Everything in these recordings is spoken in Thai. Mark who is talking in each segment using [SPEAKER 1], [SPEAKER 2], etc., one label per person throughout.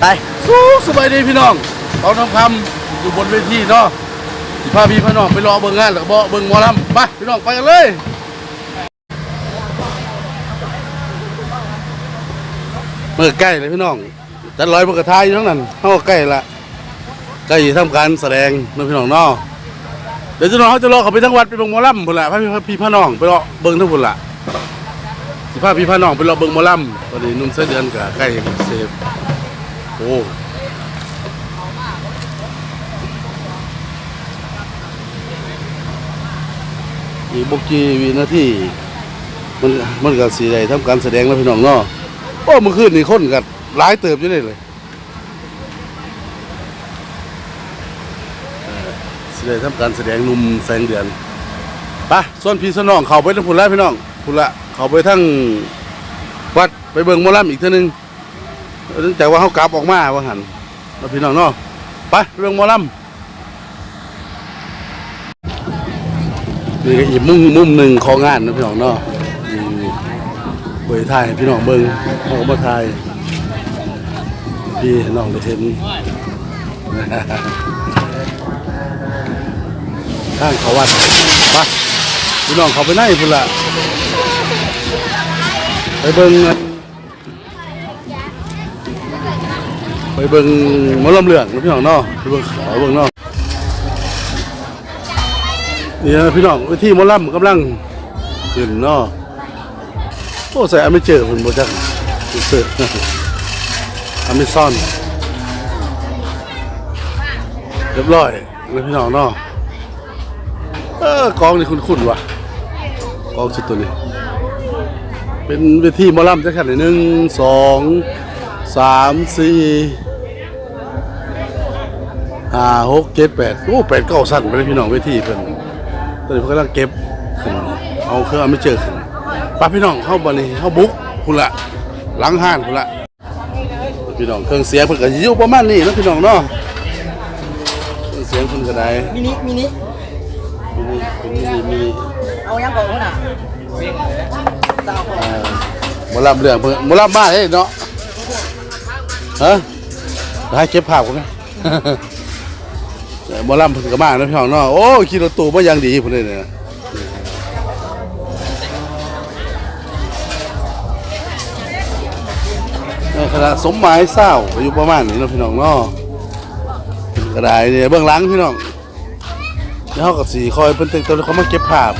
[SPEAKER 1] ไป
[SPEAKER 2] สู้สบายดีพี่น้องตอนทำคำอยู่บนเวทีเนาะพาพี่พี่น้องไปรอเบิ่งงานแล้วก็บ่เบิ่งหมอลำไปพี่น้องไปกันเลยเมื่อใกล้เลยพี่น้องจัดร้อยปกทายอยู่ทั้งนั้นเฮาใกล้ละใกล้ทำการแสดงเนาะพี่น้องเนาะเดี๋ยวจะน้องเขาจะรอเขาไปทั้งวัดไปเบิ่งหมอลำพุ่นละพาพี่พี่พี่น้องไปรอเบิ่งทั้งพุ่นละสิพาพี่พี่น้องไปรอเบิ่งหมอลำตอนนี้นุ่มเสื้อเดือนกับใกล้เซฟ โอ้อีกบกีวินาทีมันมันก็สีใดทำการแสดงแล้วพี่น้องเนาะโอ้เมื่อคืนนี่คนกันหลายเติบอยู่เลยเลยสีใดทำการแสดงหนุ่มแสงเดือนปะส่วนพี่สน้องเขาไปทั้งพุ่นละพี่น้องพุ่นละเขาไปทั้งวัดไปเบิงมอลำอีกเท่านึง เนื่องจากว่าเขากลับออกมาว่าหันแล้วพี่น้องเนาะไปเบิ่องมอลำนี่ก็อีกมุมมุมหนึ่งของงานนะพี่น้องเนาะนี่เผยถ่ายพี่น้องเบิ้งเขาก็มาถ่ายพี่น้องได้เห็นข้างเขาวัดไปพี่น้องเขาไปไหนพุ่นละไปเบิ้ง ไปเบิ้งมอลำเหลืองนะพี่น้องเนาะไปเบิ้งขาวเบิ้งเนาะนี่นะพี่น้องวิธีหมอลำกำลังขึ้นเนาะโอ้ใส่อเมเจอร์ผมบ่จักเสิร์ฟอเมซอนเรียบร้อยเลยพี่น้องเนาะเออกองนี่คุ้นๆว่ะกองชุดตัวนี้ เป็นเวทีมอลำจักขันหนึ่งสองสามสี่ ห้าหกเจ็ดแปดโอ้แปดเก้าสั้นไปเลยพี่น้องเวทีเพิ่นตอนนี้เพิ่นกำลังเก็บขึ้นเอาเครื่องเอาไม่เจอขึ้นป้าพี่น้องเข้าบันนี้เข้าบุกคุณละหลังห้านคุณละพี่น้องเครื่องเสียงเพิ่นก็สิอยู่ประมาณนี้นะพี่น้องเนาะเครื่องเสียงเพิ่นก็ได้
[SPEAKER 1] มินิมินิ
[SPEAKER 2] มีนี่มีนี่มีนี่
[SPEAKER 1] เอายังก่อนน่ะสาวก่อน
[SPEAKER 2] เอ่อหมอลำเรื่องเพิ่นหมอลำบ้านเด้เนาะฮะให้เก็บภาพกันไหม หมอลำเพิ่นก็มาเนาะพี่น้องเนาะโอ้ขี่รถตู้มาอย่างดีพุ่นเลยเนี่ยในขณะสมหมายเศร้าอายุประมาณนี้เนาะพี่น้องเนาะเป็นกระไดเนี่ยเบื้องหลังพี่น้องแล้วเขากับสีคอยเป็นเต็มตัวเขามาเก็บภาพ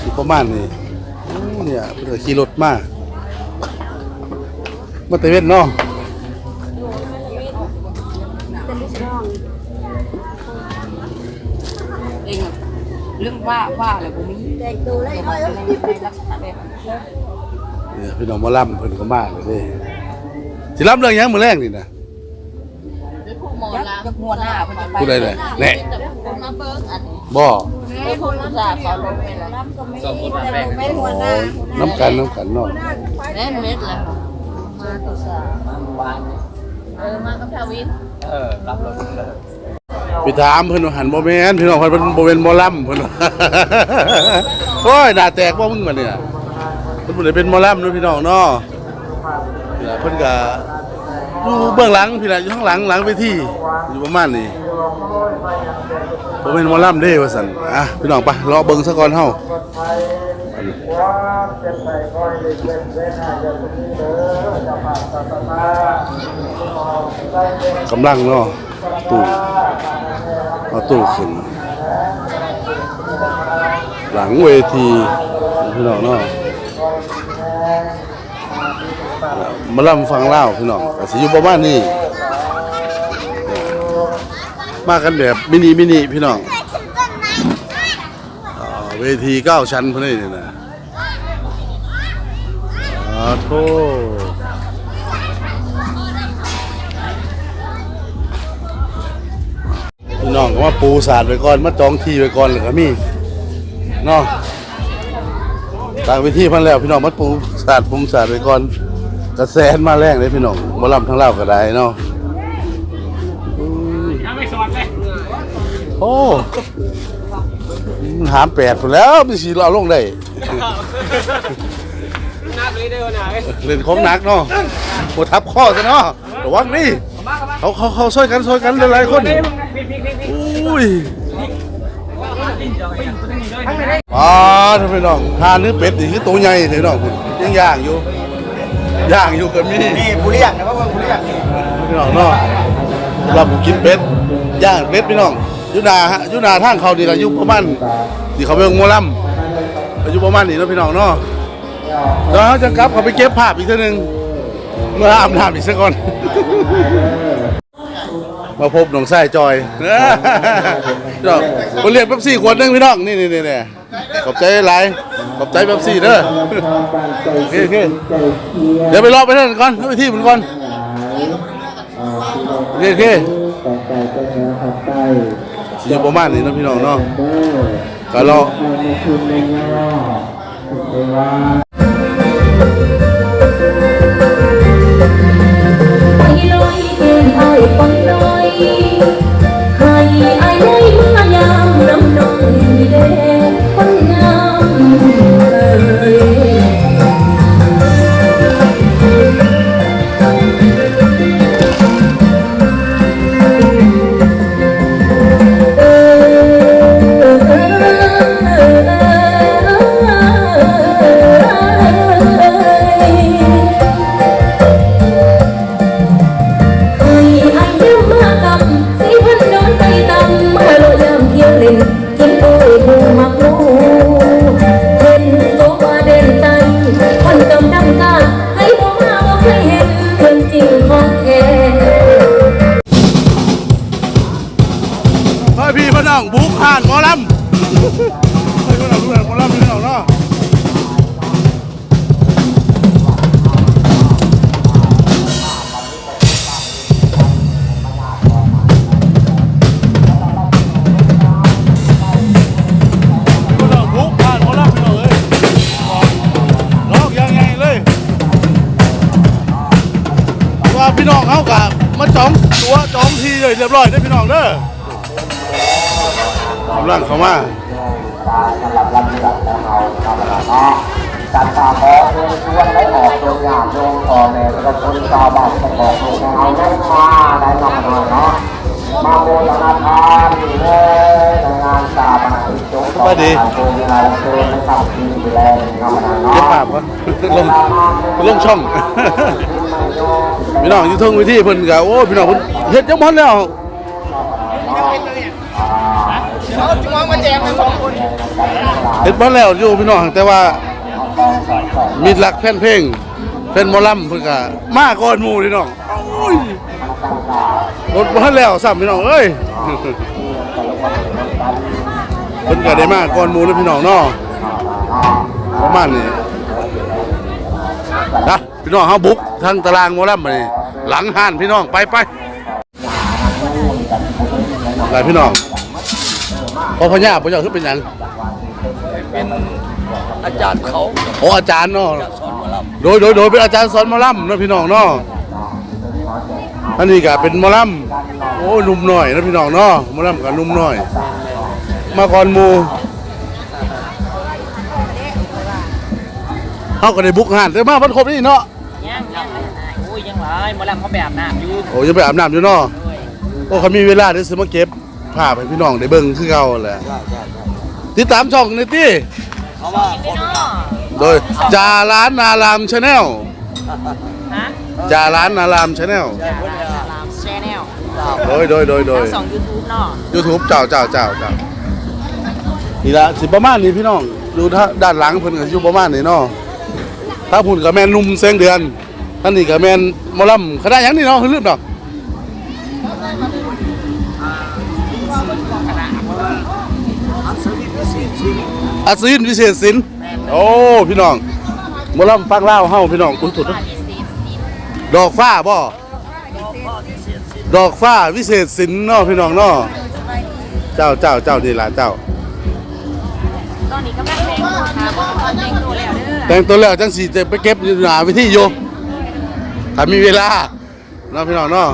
[SPEAKER 2] อยู่ประมาณนี้เนี่ยเป็นก็ขี่รถมามาเตเวนเนาะ
[SPEAKER 1] เองเรื่องว่าว่าอะไรผมมีเด็กดูเลยไม่ไม่ลักษณะแบบ
[SPEAKER 2] เนี่ยพี่น้องหมาล่ำเพิ่นก็มาเลยเด้สิล่ำเรื่องหยังมื้อแรกนี่นะ
[SPEAKER 1] หมอลาจะมัวหน้าเพิ่นจะไป
[SPEAKER 2] ผู้ใดเลยแหน่
[SPEAKER 1] มาเบิ้งอัน
[SPEAKER 2] บ่
[SPEAKER 1] เพิ่นพูดภาษาเขาลงไปแล้ว
[SPEAKER 2] ไม่หัวหน้าน้ำกันน้ำกันเนาะ
[SPEAKER 1] แม่เม็ดแล้วมาตัวสาเออมากับทวิน
[SPEAKER 2] ไปถามเพิ่นว่าหันบ่แม่นพี่น้องเพิ่นเป็นบ่เป็นหมลำเพิ่นว่า โอ้ยหน้าแตกบ่มึงบัดเนี่ยเพิ่นบ่ได้เป็นหมอลำเนาะพี่น้องเนาะเนี่ยเพิ่นก็อยู่เบื้องหลังพี่น่ะอยู่ข้างหลังหลังเวทีอยู่ประมาณนี้บ่เป็นหมอลำเด้ว่าซั่นอะพี่น้องไปรอเบิ่งซะก่อนเฮากำลังเนาะตู้ เอาตู้ขึ้น หลังเวทีพี่น้องเนาะมาล่ำฟังเล่าพี่น้องกสิอยู่ประมาณนี้มากันแบบมินิมินิพี่น้องเวทีเก้าชั้นพวกนี้นี่นะอโทษ องก็มาปูสาดไว้ก่อนมาจองที่ไว้ก่อนเลยก็มีเนาะต่างวิธีพันแล้วพี่น้องมัดปูสาดปุ่มสาดไปก่อนกระแสนมาแรงเลยพี่น้องบ่ลำทั้งเล่าก็ได้เนาะโอ้มันหามแปดพุ่นแล้วมีสีเราลงได้
[SPEAKER 3] เล่น
[SPEAKER 2] ของหนักเนาะหัวทับข้อซะเนาะระวังนี่เขาเขาเขาช่วยกันช่วยกันหลายๆคน อุ้ยอ๋อท่านพี่น้องทานเนื้อเป็ดนี่คือตัวใหญ่เถอะน้องคุณยังย่างอยู่ย่างอยู่ก็มี
[SPEAKER 3] นี่ผู้เลี้ยงนะว่าผู้เลี้ยงนี่
[SPEAKER 2] พี่น้องเนาะสำหรับผมกินเป็ดย่างเป็ดพี่น้องอยุนาฮะอยุนาทางเขานี่ก็อายุประมาณที่เขาเบิ่งหมอลำอายุประมาณนี้เนาะพี่น้องเนาะเดี๋ยวเขาจะกลับเขาไปเก็บภาพอีกเทีนึงเมื่ออาบน้ำอีกสักก่อน มาพบหนองไส้จอยพี่น้องคนเรียกเป๊ปซี่ขวดหนึงพี่น้องนี่นี่นี่นี่ขอบใจหลายขอบใจเป๊ปซี่เด้อโอเคโอเคเดี๋ยวไปรอไปนั่นก่อนไปที่มันก่อนโอเคโอเคอยู่ประมาณนี้เนาะพี่น้องเนาะก็รอ องทีเลยเรียบร้อยได้อพี่น้องเด้อกำลังเข้ามา
[SPEAKER 3] สำหรับลำดับของเราทำแล้วเนาะการตาขอเชิญชวนได้ออกโรงงานโรงพ่อแม่ประชาชนชาวบ้านประกอบโรงงานได้มาได้นำมาเนาะมาโบราณทานเลยในงานตาปนาอิจงต่อไปโรงงานเชิญนะครับที่ดูแลนำมาเนาะ
[SPEAKER 2] เก็บภาพก่อนลงลงช่อง พี่น้องอยู่เทงวิธีเพิ่นก็โอ้ยพี่น้องเพิ่นเฮ็ดจังบ่แล้ว
[SPEAKER 3] เอาจุ๊งมาแจกกันสองคน
[SPEAKER 2] เฮ็ดบ่แล้วอยู่พี่น้องแต่ว่ามีหลักแฟนเพลงแฟนหมอลำเพิ่นก็มาก่อนหมู่พี่น้องโอ้ยรถบ่ทันแล้วซ้ำพี่น้องเอ้ยเพิ่นก็ได้มาก่อนหมู่นะพี่น้องเนาะประมาณนี้นะ พี่น้องเฮาบุกทางตารางหมอลำมานี่หลังห้านพี่น้องไปไปหลายพี่น้องพอพญาพญาคือเป็นหยัง
[SPEAKER 4] อาจารย์เขา
[SPEAKER 2] โอ้อาจารย์เนาะ
[SPEAKER 4] สอนมาแล้ว
[SPEAKER 2] โดยโดยโดยเป็นอาจารย์สอนหมอลำเนาะพี่น้องเนาะอันนี้ก็เป็นหมอลำโอ้หนุ่มหน่อยนะพี่น้องเนาะหมอลำกับหนุ่มหน่อย มาก่อนหมู่เฮาก็ได้บุกหานแต่มาพันครบนี่เนาะ
[SPEAKER 4] ยังยังโอ้ยยังหลายหมาลำเขาแบบน้ำอยู่
[SPEAKER 2] โอ้ยังไปอาบน้ำอยู่เนาะโอ้เขามีเวลาได้ซื้อมาเก็บภาพให้พี่น้องได้เบิ่งคือเก่าแหละติดตามช่องนี่ติ
[SPEAKER 4] เพราะว่าพี่น้อง
[SPEAKER 2] โดยจาร้านนารามชาแนล
[SPEAKER 4] ฮะ
[SPEAKER 2] จาร้านนารามชาแนล
[SPEAKER 4] ลามแชนแนล
[SPEAKER 2] โดยโดยโดยโดย
[SPEAKER 4] ทั้งสองยูทูบเนาะ
[SPEAKER 2] YouTube เจ้าเจ้าเจ้าเจ้านี่ละสิประมาณนี้พี่น้อง ดูถ้าด้านหลังเพิ่นก็อยู่ประมาณนี้เนาะถ้าพุ่นกับแม่นหนุ่มเสียงเดือน ท่านนี่กับแม่นหมอลำคณะหยังนี่เนาะคือลืมดอกอัศวินวิเศษศิลป์โอ้พี่น้องหมอลำฟังเล่าวเฮาพี่น้องอุ้ยถูกดอกฟ้าบ่ดอกฟ้าวิเศษศิลป์เนาะพี่น้องเนาะเจ้าเจ้าเจ้านี่ล่ะเจ้า
[SPEAKER 1] ตอนนี้กำลังแต่งตัวค่ะตอนแต่งตัวแล้วเด้อ
[SPEAKER 2] แต่งตัวแล้วจังสีจะไปเก็บอยู่หนาวิธีอยู่ ถ้ามีเวลาเนาะพี่น้องเนาะ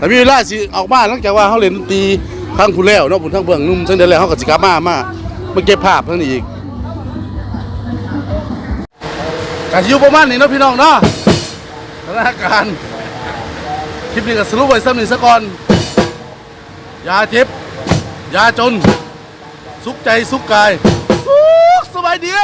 [SPEAKER 2] ถ้ามีเวลาสิออกมาหลังจากว่าเขาเล่นดนตรีทั้งผู้แล้วเนาะผู้ทั้งเบื้องนุ่มซึ่งเดี๋ยวแล้วเขาก็สิกลับมามามาเก็บภาพทั้งนี้อีกการอยู่ประมาณนี้เนาะพี่น้องเนาะสถานการณ์คลิปนี้ก็สรุปไว้ซ้ำหนึ่งซะก่อนยาเจ็บยาจน สุขใจสุขกาย สุขสบายดี